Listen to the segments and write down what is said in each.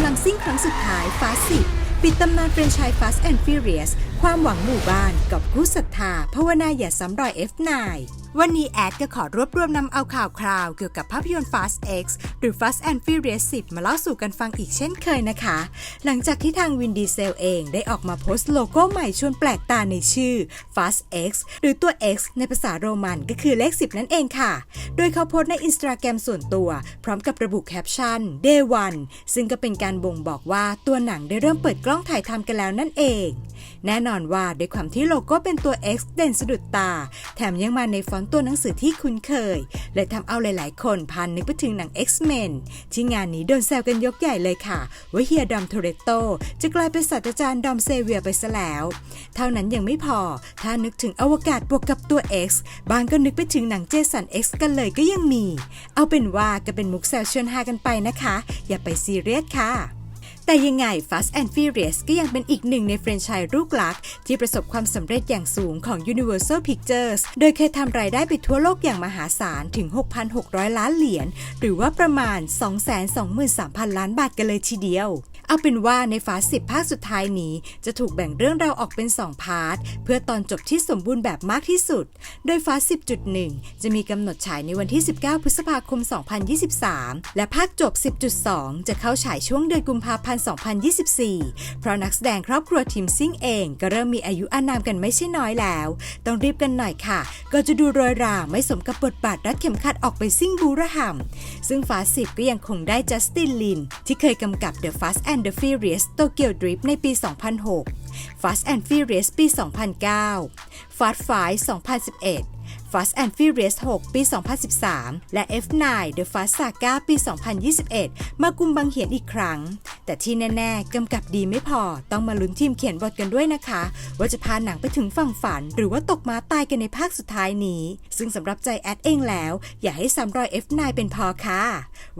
ำลังซิ่งครั้งสุดท้าย Fast 10 ปิดตำนานแฟรนไชส์ Fast and Furious ความหวังหมู่บ้านกับกู้ศรัทธาภาวนาอย่าซ้ำรอย F9 วันนี้แอดก็ขอรวบรวมนำเอาข่าวคราวเกี่ยวกับภาพยนตร์ Fast X หรือ Fast and Furious 10 มาเล่าสู่กันฟังอีกเช่นเคยนะคะ หลังจากที่ทางวินดีเซลเองได้ออกมาโพสต์โลโก้ใหม่ชวนแปลกตาในชื่อ Fast X หรือตัว X ในภาษาโรมันก็คือเลข 10 นั่นเองค่ะ โดยเขาโพสต์ในอินสตาแกรมส่วนตัว พร้อมกับระบุแคปชั่น Day 1ซึ่งก็เป็นการบ่งบอกว่าตัวหนังได้เริ่มเปิดกล้องถ่ายทำกันแล้วนั่นเอง แน่นอนว่าด้วยความที่โลโก้เป็นตัว X เด่นสะดุดตา แถมยังมาในฟอนต์ตัวหนังสือที่คุ้นเคย เลยทำเอาหลายๆ คนพันนึกไปถึงหนัง X-Men ที่งานนี้โดนแซวกันยกใหญ่เลยค่ะ ว่าเฮียดอมโทเรตโตจะกลายเป็นศาสตราจารย์ดอมเซเวียไปซะแล้ว เท่านั้นยังไม่พอ ถ้านึกถึงอวกาศบวกกับตัว X บางก็นึกไปถึงหนังเจสัน X กันเลยก็ยังมี เอาเป็นว่าก็เป็นมุกแซวชวนฮากันไปนะคะ อย่าไปซีเรียสค่ะ แต่ยังไง Fast and Furious ก็ยังเป็นอีกหนึ่งในแฟรนไชส์ลูกหลัก ที่ประสบความสำเร็จอย่างสูงของ Universal Pictures โดยเคยทำรายได้ไปทั่วโลกอย่างมหาศาลถึง 6,600 ล้านเหรียญ หรือว่าประมาณ 223,000 ล้านบาทกันเลยทีเดียว เอาเป็นว่าในฟาส10ภาคสุดท้ายนี้ จะถูกแบ่งเรื่องราวออกเป็น 2 พาร์ท เพื่อตอนจบที่สมบูรณ์แบบมากที่สุด โดยฟาส10.1 จะมีกำหนดฉายในวันที่ 19 พฤษภาคม 2023 และภาคจบ 10.2 จะเข้าฉายช่วงเดือนกุมภาพันธ์ 2024 เพราะนักแสดงครอบครัวทีมซิ่งเองก็เริ่มมีอายุอานามกันไม่ใช่น้อยแล้ว ต้องรีบกันหน่อยค่ะ ก็จะดูโรยราไม่สมกับบทบาทรัดเข็มขัดออกไปซิ่งบูระห่ำซึ่งฟาส10ก็ยังคงได้จัสตินลินที่เคยกำกับ The Fast and the Furious Tokyo Drift ในปี 2006 Fast and Furious ปี 2009 Fast Five 2011 Fast and Furious 6 ปี 2013 และ F9 The Fast Saga ปี 2021 มากุมบังเหียนอีกครั้ง แต่ที่แน่ๆกำกับดีไม่พอ ต้องมาลุ้นทีมเขียนบทกันด้วยนะคะ ว่าจะพาหนังไปถึงฝั่งฝัน หรือว่าตกมาตายกันในภาคสุดท้ายนี้ ซึ่งสำหรับใจแอดเองแล้ว อย่าให้ซ้ำรอย F9 เป็นพอค่ะ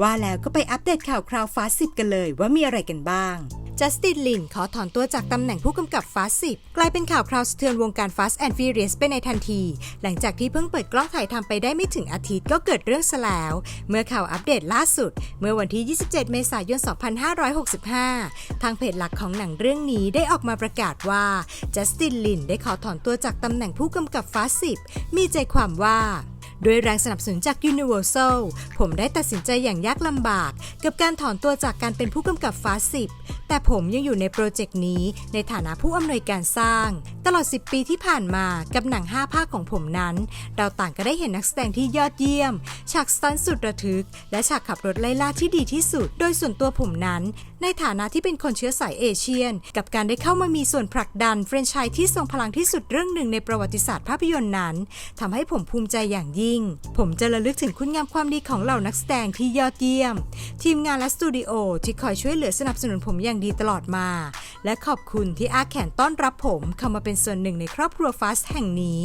ว่าแล้วก็ไปอัปเดตข่าวคราว Fast 10 กันเลยว่ามีอะไรกันบ้างจัสตินลินขอถอนตัวจากตำแหน่งผู้กำกับ Fast 10กลายเป็นข่าวคราวสะเทือนวงการ Fast and Furious ไปในทันที หลังจากที่เพิ่งเปิดกล้องถ่ายทำไปได้ไม่ถึงอาทิตย์ก็เกิดเรื่องซะแล้ว เมื่อข่าวอัปเดตล่าสุด เมื่อวันที่ 27 เมษายน 2565 ทางเพจหลักของหนังเรื่องนี้ได้ออกมาประกาศว่าจัสตินลินได้ขอถอนตัวจากตำแหน่งผู้กำกับ Fast 10มีใจความว่า ด้วยแรงสนับสนุนจาก Universal ผมได้ตัดสินใจอย่างยากลำบาก กับการถอนตัวจากการเป็นผู้กำกับฟ้าส10แต่ผมยังอยู่ในโปรเจกต์นี้ในฐานะผู้อำนวยการสร้าง ตลอด 10 ปีที่ผ่านมากับหนัง 5 ภาคของผมนั้น เราต่างก็ได้เห็นนักแสดงที่ยอดเยี่ยม ฉากสตันสุดระทึก และฉากขับรถไล่ล่าที่ดีที่สุด โดยส่วนตัวผมนั้น ในฐานะที่เป็นคนเชื้อสายเอเชียน กับการได้เข้ามามีส่วนผลักดันแฟรนไชส์ที่ทรงพลังที่สุดเรื่องหนึ่งในประวัติศาสตร์ภาพยนตร์นั้นทำให้ผมภูมิใจอย่างยิ่ง ผมจะระลึกถึงคุณงามความดีของเหล่านักแสดงที่ยอดเยี่ยม ทีมงานและสตูดิโอที่คอยช่วยเหลือสนับสนุนผมอย่างดีตลอดมา และขอบคุณที่อาแขนต้อนรับผมเข้ามาเป็นส่วนหนึ่งในครอบครัวฟาสแห่งนี้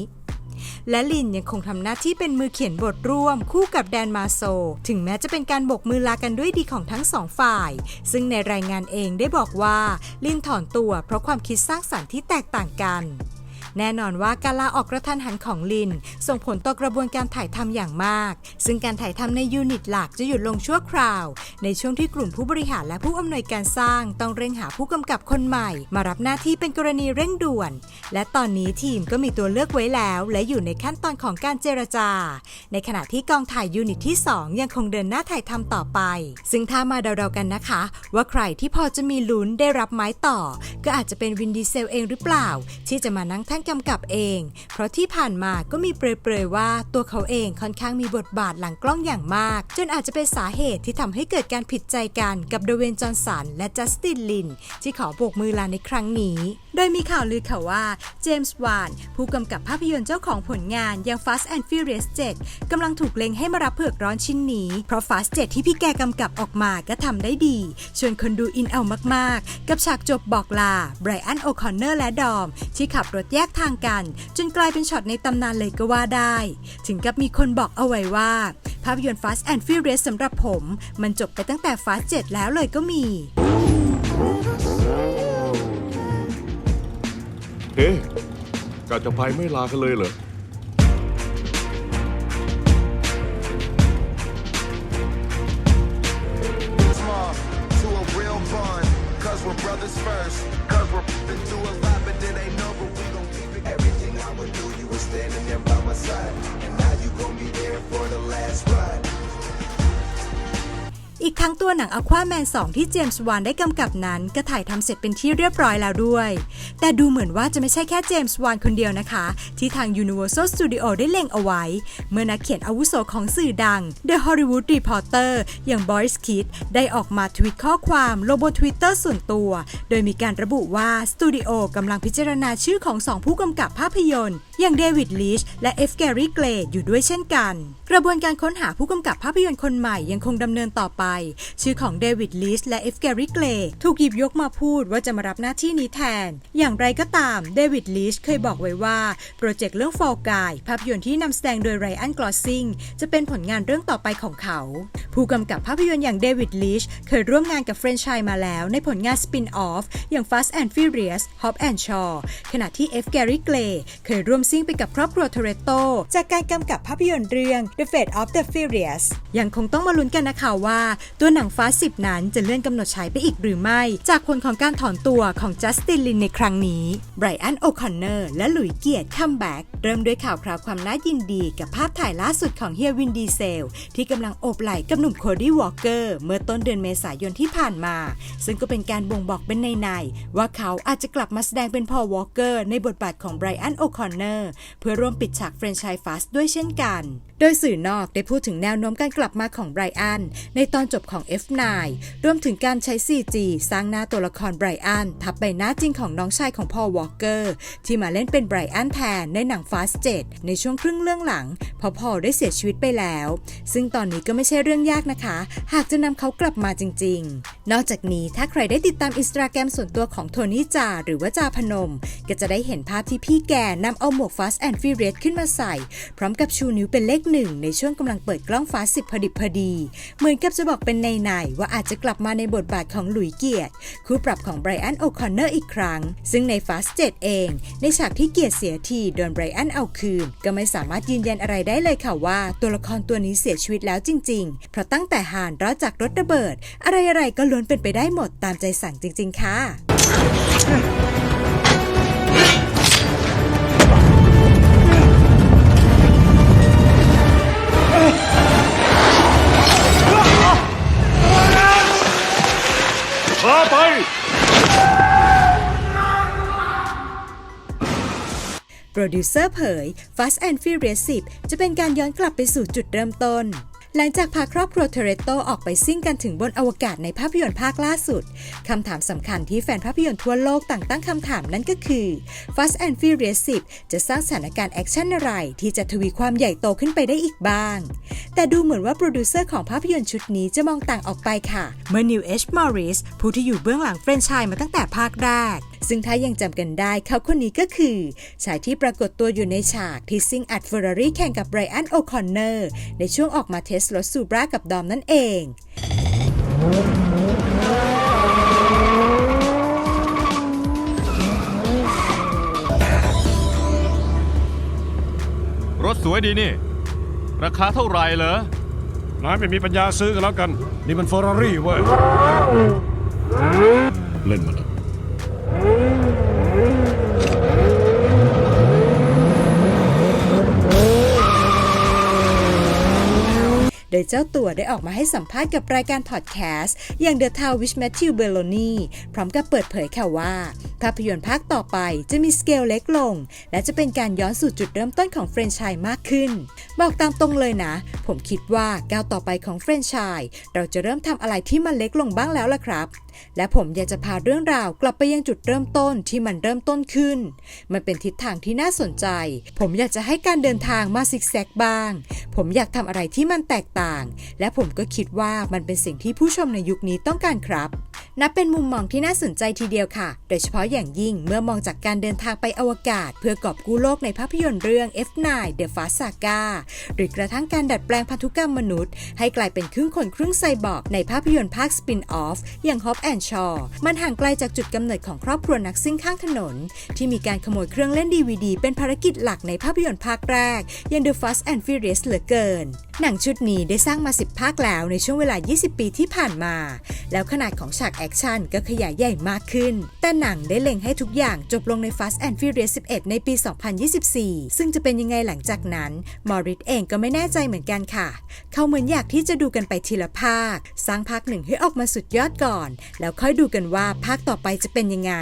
และลินยังคงทำหน้าที่เป็นมือเขียนบทร่วมคู่กับแดนมาโซ ถึงแม้จะเป็นการบกมือลากันด้วยดีของทั้งสองฝ่าย ซึ่งในรายงานเองได้บอกว่าลินถอนตัวเพราะความคิดสร้างสรรค์ที่แตกต่างกัน แน่นอนว่าการลาออกกระทันหันของลิน ส่งผลต่อกระบวนการถ่ายทำอย่างมาก ซึ่งการถ่ายทำในยูนิตหลักจะหยุดลงชั่วคราว ในช่วงที่กลุ่มผู้บริหารและผู้อำนวยการสร้าง ต้องเร่งหาผู้กำกับคนใหม่ มารับหน้าที่เป็นกรณีเร่งด่วน และตอนนี้ทีมก็มีตัวเลือกไว้แล้ว และอยู่ในขั้นตอนของการเจรจา ในขณะที่กองถ่ายยูนิตที่ 2 ยังคงเดินหน้าถ่ายทำต่อไป ซึ่งถ้ามาเดาๆกันนะคะ ว่าใครที่พอจะมีลุ้นได้รับไม้ต่อ ก็อาจจะเป็นวินดีเซลเองหรือเปล่า ที่จะมานั่งแท่นกำกับเอง เพราะที่ผ่านมาก็มีเปรยๆว่าตัวเขาเองค่อนข้างมีบทบาทหลังกล้องอย่างมาก จนอาจจะเป็นสาเหตุที่ทำให้เกิดการผิดใจกันกับเดเวนจอห์นสันและจัสตินลิน ที่ขอโบกมือลาในครั้งนี้ โดยมีข่าวลือค่ะว่าเจมส์วานผู้กำกับภาพยนตร์เจ้าของผลงานอย่าง Fast and Furious 7กำลังถูกเล็งให้มารับเผือกร้อนชิ้นนี้ เพราะ Fast 7ที่พี่แกกำกับออกมาก็ทำได้ดี ชวนคนดูอินเอามากๆ กับฉากจบบอกลาไบรอันโอคอนเนอร์และดอม ที่ขับรถแยกทางกัน จนกลายเป็นช็อตในตำนานเลยก็ว่าได้ ถึงกับมีคนบอกเอาไว้ว่า ภาพยนตร์ Fast and Furious สำหรับผม มันจบไปตั้งแต่ Fast 7 แล้วเลยก็มีเฮ้กะจะไปไม่ลากันเลยเหรอ to ทั้งตัวหนังอควาแมน 2 ที่เจมส์วานได้กำกับนั้น ก็ถ่ายทำเสร็จเป็นที่เรียบร้อยแล้วด้วย แต่ดูเหมือนว่าจะไม่ใช่แค่เจมส์วานคนเดียวนะคะ ที่ทาง Universal Studio ได้เล็งเอาไว้ เมื่อนักเขียนอาวุโสของสื่อดัง The Hollywood Reporter อย่าง Boris Kid ได้ออกมาทวีตข้อความลงบน Twitter ส่วนตัว โดยมีการระบุว่าสตูดิโอกำลังพิจารณาชื่อของสองผู้กำกับภาพยนตร์ อย่างเดวิดลีชและเอฟแกรี่เกรดอยู่ด้วยเช่นกัน กระบวนการค้นหาผู้กำกับภาพยนตร์คนใหม่ยังคงดำเนินต่อไป ชื่อของเดวิดลีชและเอฟแกรี่เกรดถูกหยิบยกมาพูดว่าจะมารับหน้าที่นี้แทนอย่างไรก็ตาม เดวิดลีชเคยบอกไว้ว่า โปรเจกต์เรื่อง Fall Guy ภาพยนตร์ที่นำแสดงโดยไรอันกลอสซิงจะเป็นผลงานเรื่องต่อไปของเขา ผู้กำกับภาพยนตร์อย่างเดวิดลีชเคยร่วมงานกับแฟรนไชส์มาแล้วในผลงานสปินออฟอย่าง Fast and Furious Hop and Shaw ขณะที่ F. Gary Gray เคยร่วมซิ่งไปกับครอบครัวโทเรโตจากการกำกับภาพยนตร์เรื่อง The Fate of the Furious ยังคงต้องมาลุ้นกันนะคะว่า ตัวหนังฟ้าสิบนั้นจะเลื่อนกำหนดฉายไปอีกหรือไม่ จากผลของการถอนตัวของจัสตินลินในครั้งนี้ไบรอันโอคอนเนอร์และหลุยเกียร์คัมแบ็กเริ่มด้วยข่าวคราวความน่ายินดีกับภาพถ่ายล่าสุดของเฮียวินดีเซล ที่กำลังโอบไหล่กับหนุ่มโคดี้วอลเกอร์เมื่อต้นเดือนเมษายนที่ผ่านมา ซึ่งก็เป็นการบ่งบอกเป็นในๆว่าเขาอาจจะกลับมาแสดงเป็นพอวอลเกอร์ในบทบาทของไบรอันโอคอนเนอร์เพื่อร่วมปิดฉากแฟรนไชส์ฟาสด้วยเช่นกัน โดยสื่อนอกได้พูดถึงแนวโน้มการกลับมาของไบรอันในตอนจบของ F9 รวมถึงการใช้ CG สร้างหน้าตัวละครไบรอันทับใบหน้าจริงของน้องชายของพอลวอลเกอร์ที่มาเล่นเป็นไบรอันแทนในหนัง Fast 7ในช่วงครึ่งเรื่องหลังพอพอได้เสียชีวิตไปแล้ว ซึ่งตอนนี้ก็ไม่ใช่เรื่องยากนะคะ หากจะนำเขากลับมาจริง ๆ นอกจากนี้ถ้าใครได้ติดตามอินสตาแกรมส่วนตัวของโทนี่จาหรือว่าจาพนม ก็จะได้เห็นภาพที่พี่แกนำเอาหมวก Fast and Furious ขึ้นมาใส่ พร้อมกับชูนิ้วเป็นเลขหนึ่งในช่วงกำลังเปิดกล้อง Fast 10พอดิบพอดี เหมือนกับจะบอกเป็นในๆว่าอาจจะกลับมาในบทบาทของหลุยเกียรติคู่ปรับของไบรอันโอคอนเนอร์อีกครั้งซึ่งึ่งใน Fast 7เอง ในฉากที่เกียรติเสียทีโดนไบรอันเอาคืน ก็ไม่สามารถยืนยันอะไรได้เลยค่ะว่า ตัวละครตัวนี้เสียชีวิตแล้วจริง ๆ เพราะตั้งแต่หานรอดจากรถระเบิด อะไรๆก็ล้วนเป็นไปได้หมดตามใจสั่งจริง ๆ ค่ะ รดิวเซอร์เผย Fast and Furious 10 จะเป็นการย้อนกลับไปสู่จุดเริ่มต้นหลังจากพาครอบครัวเทเรโตออกไปซิ่งกันถึงบนอวกาศในภาพยนตร์ภาคล่าสุด คำถามสำคัญที่แฟนภาพยนตร์ทั่วโลกต่างตั้งคำถามนั่นก็คือ Fast and Furious 10 จะสร้างสถานการณ์แอคชั่นอะไร ที่จะทวีความใหญ่โตขึ้นไปได้อีกบ้าง แต่ดูเหมือนว่าโปรดิวเซอร์ของภาพยนตร์ชุดนี้จะมองต่างออกไปค่ะ เมื่อ Neil H. Morris ผู้ที่อยู่เบื้องหลังแฟรนไชส์มาตั้งแต่ภาคแรก ซึ่งถ้ายังจำกันได้เขาคนนี้ก็คือ ชายที่ปรากฏตัวอยู่ในฉากที่ซิ่งอัดเฟอร์รารี่แข่งกับไบรอันโอคอนเนอร์ในช่วงออกมาเทสรถซูบรากับดอมนั่นเองรถสวยดีนี่ ราคาเท่าไหร่เหรอนายไม่มีปัญญาซื้อกันแล้วกัน นี่มันเฟอร์รารี่เว้ย เล่นมาแล้ว โดยเจ้าตัวได้ออกมาให้สัมภาษณ์กับรายการพอดแคสต์ อย่าง The t o w with Matthew Belloni พร้อมกับเปิดเผยค่ะว่า ภาพยนตร์ภาคต่อไปจะมีสเกลเล็กลง และจะเป็นการย้อนสู่จุดเริ่มต้นของแฟรนไชส์มากขึ้น บอกตามตรงเลยนะ ผมคิดว่าก้าวต่อไปของแฟรนไชส์เราจะเริ่มทำอะไรที่มันเล็กลงบ้างแล้วล่ะครับ และผมอยากจะพาเรื่องราวกลับไปยังจุดเริ่มต้นที่มันเริ่มต้นขึ้น มันเป็นทิศทางที่น่าสนใจ ผมอยากจะให้การเดินทางมาซิกแซกบ้าง ผมอยากทำอะไรที่มันแตกต่าง และผมก็คิดว่ามันเป็นสิ่งที่ผู้ชมในยุคนี้ต้องการครับ นับเป็นมุมมองที่น่าสนใจทีเดียวค่ะ โดยเฉพาะอย่างยิ่งเมื่อมองจากการเดินทางไปอวกาศ เพื่อกอบกู้โลกในภาพยนตร์เรื่อง F9 The Fast Saga หรือกระทั่งการดัดแปลงพันธุกรรมมนุษย์ ให้กลายเป็นครึ่งคนครึ่งไซบอร์กในภาพยนตร์ภาคสปินออฟอย่าง Hop and Shaw มันห่างไกลจากจุดกำเนิดของครอบครัวนักซิ่งข้างถนน ที่มีการขโมยเครื่องเล่น DVD เป็นภารกิจหลักในภาพยนตร์ภาคแรกอย่าง The Fast and Furious เหลือเกิน หนังชุดนี้ได้สร้างมา 10 ภาคแล้วในช่วงเวลา 20 ปีที่ผ่านมา แล้วขนาดของฉากแอคชั่นก็ขยายใหญ่มากขึ้น แต่หนังได้เล็งให้ทุกอย่างจบลงใน Fast and Furious 11 ในปี 2024 ซึ่งจะเป็นยังไงหลังจากนั้น มอริสเองก็ไม่แน่ใจเหมือนกันค่ะ เขาเหมือนอยากที่จะดูกันไปทีละภาค สร้างภาคหนึ่งให้ออกมาสุดยอดก่อน แล้วค่อยดูกันว่าภาคต่อไปจะเป็นยังไง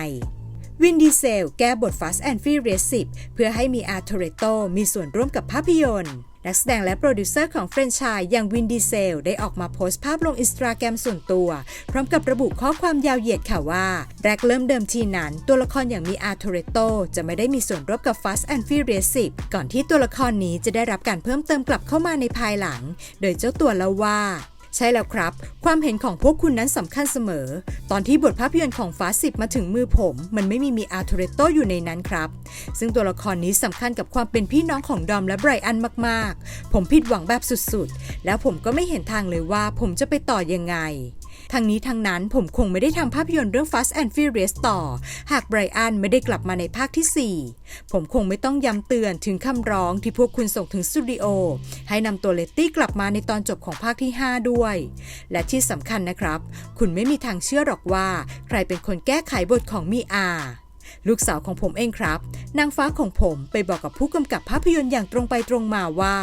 วินดีเซล แก้บท Fast and Furious 10 เพื่อให้มีอาร์โทเรโตมีส่วนร่วมกับภาพยนตร์ นักแสดงและโปรดิวเซอร์ของแฟรนไชส์อย่างวินดีเซล ได้ออกมาโพสต์ภาพลงอินสตาแกรมส่วนตัว พร้อมกับระบุข้อความยาวเหยียดค่ะว่า แรกเริ่มเดิมทีนั้น ตัวละครอย่างมีอาร์โทเรโตจะไม่ได้มีส่วนร่วมกับ Fast and Furious 10 ก่อนที่ตัวละครนี้จะได้รับการเพิ่มเติมกลับเข้ามาในภายหลัง โดยเจ้าตัวเล่าว่า ใช่แล้วครับ ความเห็นของพวกคุณนั้นสำคัญเสมอ ตอนที่บทภาพยนตร์ของฟ้าสิบมาถึงมือผม มันไม่มีมีอาร์โทเรโตอยู่ในนั้นครับ ซึ่งตัวละครนี้สำคัญกับความเป็นพี่น้องของดอมและไบรอันมาก ๆ ผมผิดหวังแบบสุดๆ แล้วผมก็ไม่เห็นทางเลยว่าผมจะไปต่อยังไง ทั้งนี้ทั้งนั้นผมคงไม่ได้ทำภาพยนตร์เรื่อง Fast and Furious ต่อ หากไบรอันไม่ได้กลับมาในภาคที่ 4 ผมคงไม่ต้องย้ำเตือนถึงคำร้องที่พวกคุณส่งถึงสตูดิโอให้นำตัวเลตตี้กลับมาในตอนจบของภาคที่ 5 ด้วย และที่สำคัญนะครับ คุณไม่มีทางเชื่อหรอกว่า ใครเป็นคนแก้ไขบทของมีอาลูกสาวของผมเองครับ นางฟ้าของผมไปบอกกับผู้กำกับภาพยนตร์อย่างตรงไปตรงมาว่า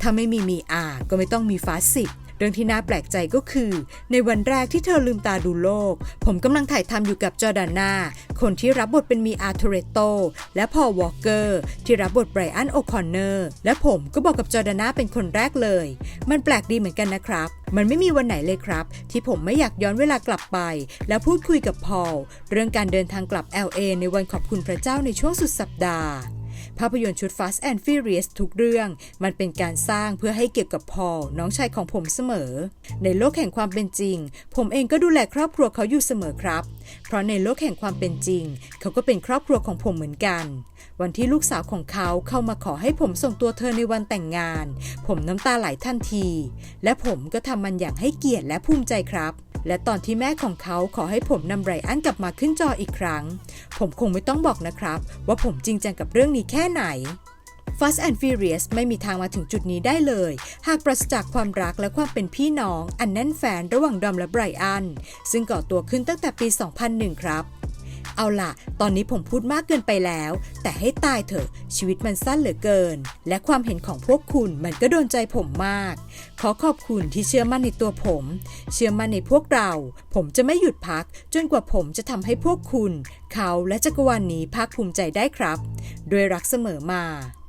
ถ้าไม่มีมีอาก็ไม่ต้องมีฟ้าสิบ เรื่องที่น่าแปลกใจก็คือ ในวันแรกที่เธอลืมตาดูโลก ผมกำลังถ่ายทำอยู่กับจอร์ดาน่า คนที่รับบทเป็นมีอาร์โทเรโต และพอลวอลเกอร์ ที่รับบทไบรอันโอคอนเนอร์ และผมก็บอกกับจอร์ดาน่าเป็นคนแรกเลย มันแปลกดีเหมือนกันนะครับ มันไม่มีวันไหนเลยครับ ที่ผมไม่อยากย้อนเวลากลับไป แล้วพูดคุยกับพอลเรื่องการเดินทางกลับ LA ในวันขอบคุณพระเจ้าในช่วงสุดสัปดาห์ ภาพยนตร์ชุด Fast and Furious ทุกเรื่อง มันเป็นการสร้างเพื่อให้เกี่ยวกับพอลน้องชายของผมเสมอ ในโลกแห่งความเป็นจริง ผมเองก็ดูแลครอบครัวเขาอยู่เสมอครับ เพราะในโลกแห่งความเป็นจริง เขาก็เป็นครอบครัวของผมเหมือนกัน วันที่ลูกสาวของเขาเข้ามาขอให้ผมส่งตัวเธอในวันแต่งงาน ผมน้ำตาไหลทันที และผมก็ทำมันอย่างให้เกียรติและภูมิใจครับ และตอนที่แม่ของเขาขอให้ผมนำไรอันกลับมาขึ้นจออีกครั้ง ผมคงไม่ต้องบอกนะครับ ว่าผมจริงจังกับเรื่องนี้แค่ไหน Fast and Furious ไม่มีทางมาถึงจุดนี้ได้เลย หากปราศจากความรักและความเป็นพี่น้อง อันแน่นแฟนระหว่างดอมและไบรอัน ซึ่งก่อตัวขึ้นตั้งแต่ปี 2001 ครับ เอาล่ะ ตอนนี้ผมพูดมากเกินไปแล้ว แต่ให้ตายเถอะ ชีวิตมันสั้นเหลือเกิน และความเห็นของพวกคุณมันก็โดนใจผมมาก ขอขอบคุณที่เชื่อมั่นในตัวผม เชื่อมั่นในพวกเรา ผมจะไม่หยุดพัก จนกว่าผมจะทำให้พวกคุณ เขาและจักรวาลนนี้ภาคภูมิใจได้ครับ ด้วยรักเสมอมา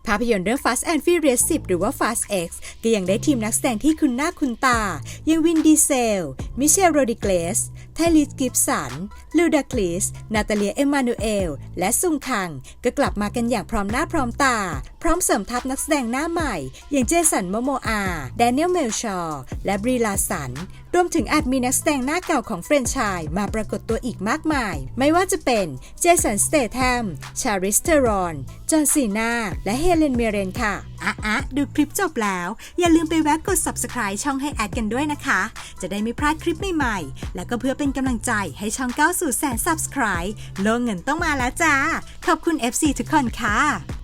ภาพยนตร์เรื่อง Fast and Furious 10 หรือว่า Fast X ก็ยังได้ทีมนักแสดงที่คุณหน้าคุณตาอย่างวินดีเซล มิเชลโรดิเกลสไทลิสกิฟสันลูดาคลิส นาตาเลียเอมานูเอล และซุงคัง ก็กลับมากันอย่างพร้อมหน้าพร้อมตา พร้อมเสริมทัพนักแสดงหน้าใหม่ อย่างเจสันโมโมอาแดเนียลเมลชอร์และบรีลาสัน รวมถึงอาจมีนักแสดงหน้าเก่าของแฟรนไชส์มาปรากฏตัวอีกมากมาย ไม่ว่าจะเป็นเจสันสเตแทม ชาริสเทรอน จอห์นซีนาและเฮเลนเมเรนค่ะ อะอะดูคลิปจบแล้ว อย่าลืมไปแวะกด subscribe ช่องให้แอดกันด้วยนะคะ จะได้ไม่พลาดคลิปใหม่ๆ แล้วก็เพื่อเป็นกำลังใจให้ช่องก้าวสู่แสน subscribe โลงเงินต้องมาแล้วจ้า ขอบคุณ FC ทุกคนค่ะ